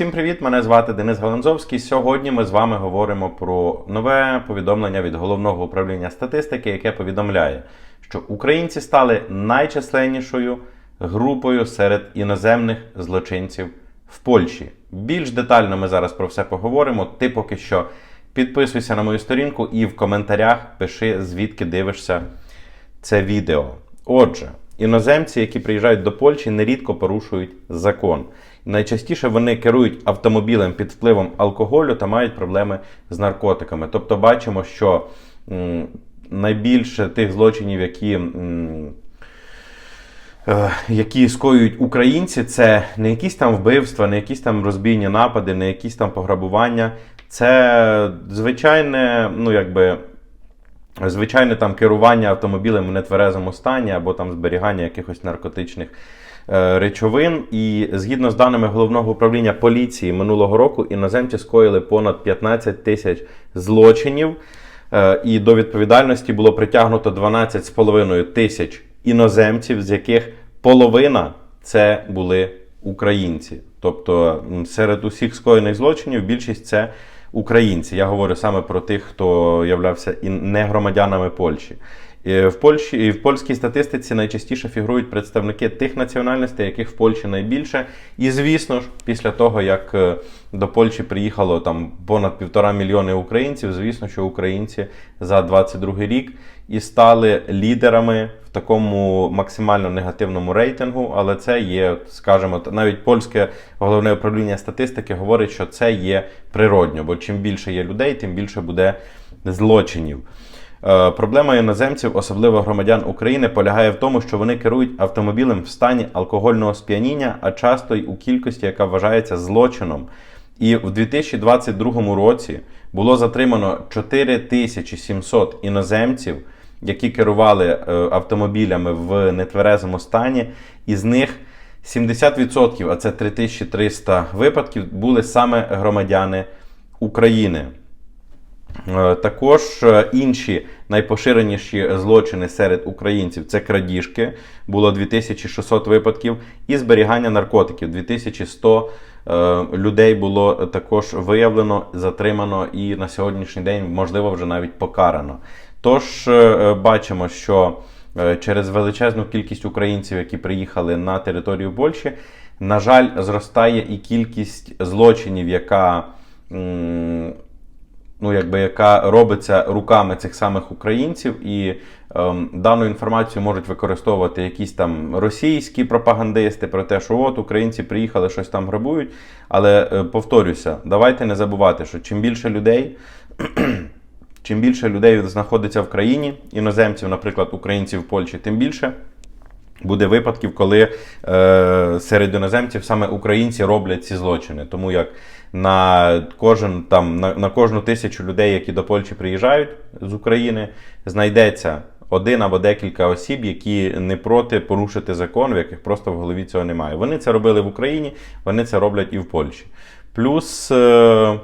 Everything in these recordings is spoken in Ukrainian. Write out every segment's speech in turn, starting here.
Всім привіт! Мене звати Денис Галанзовський. Сьогодні ми з вами говоримо про нове повідомлення від головного управління статистики, яке повідомляє, що українці стали найчисленнішою групою серед іноземних злочинців в Польщі. Більш детально ми зараз про все поговоримо. Ти поки що підписуйся на мою сторінку і в коментарях пиши, звідки дивишся це відео. Отже, іноземці, які приїжджають до Польщі, нерідко порушують закон. Найчастіше вони керують автомобілем під впливом алкоголю та мають проблеми з наркотиками. Тобто бачимо, що найбільше тих злочинів, які. е, які скоюють українці, це не якісь там вбивства, не якісь там розбійні напади, не якісь там пограбування. Це звичайне, ну якби. Звичайне там керування автомобілем в нетверезому стані або там зберігання якихось наркотичних е, речовин. І згідно з даними головного управління поліції минулого року, іноземці скоїли понад 15 тисяч злочинів, е, і до відповідальності було притягнуто 12,5 тисяч іноземців, з яких половина це були українці. Тобто серед усіх скоєних злочинів більшість це українці. Я говорю саме про тих, хто являвся і не громадянами Польщі. І в Польщі і в польській статистиці найчастіше фігурують представники тих національностей, яких в Польщі найбільше. І звісно ж, після того як е, до Польщі приїхало там понад півтора мільйони українців, звісно, що українці за 22 рік і стали лідерами в такому максимально негативному рейтингу. Але це є, скажімо, навіть польське головне управління статистики говорить, що це є природньо, бо чим більше є людей, тим більше буде злочинів. Е, Проблема іноземців, особливо громадян України, полягає в тому, що вони керують автомобілем в стані алкогольного сп'яніння, а часто й у кількості, яка вважається злочином. І в 2022 році було затримано 4700 іноземців, які керували е, автомобілями в нетверезому стані, із них 70%, а це 3300 випадків, були саме громадяни України. Е, Також е, інші найпоширеніші злочини серед українців це крадіжки, було 2600 випадків, і зберігання наркотиків. 2100 е, людей було також виявлено, затримано і на сьогоднішній день, можливо, вже навіть покарано. Тож бачимо, що через величезну кількість українців, які приїхали на територію Польщі, на жаль, зростає і кількість злочинів, яка. Ну, якби, яка робиться руками цих самих українців, і ем, дану інформацію можуть використовувати якісь там російські пропагандисти про те, що от українці приїхали, щось там грабують. Але е, повторюся, давайте не забувати, що чим більше людей. Чим більше людей знаходиться в країні, іноземців, наприклад, українців в Польщі, тим більше буде випадків, коли е, серед іноземців саме українці роблять ці злочини. Тому як на кожен там на, на кожну тисячу людей, які до Польщі приїжджають з України, знайдеться один або декілька осіб, які не проти порушити закон, в яких просто в голові цього немає. Вони це робили в Україні, вони це роблять і в Польщі. Плюс. Е,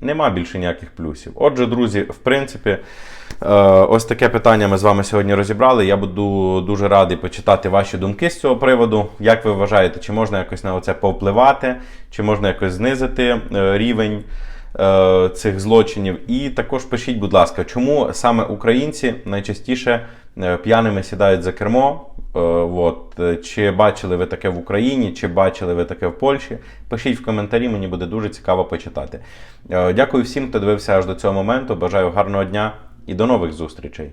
Нема більше ніяких плюсів. Отже, друзі, в принципі, е, ось таке питання ми з вами сьогодні розібрали. Я буду дуже радий почитати ваші думки з цього приводу. Як ви вважаєте, чи можна якось на це повпливати, чи можна якось знизити е, рівень е, цих злочинів? І також пишіть, будь ласка, чому саме українці найчастіше е, п'яними сідають за кермо? Е, От. Чи бачили ви таке в Україні, чи бачили ви таке в Польщі? Пишіть в коментарі, мені буде дуже цікаво почитати. Дякую всім, хто дивився аж до цього моменту. Бажаю гарного дня і до нових зустрічей.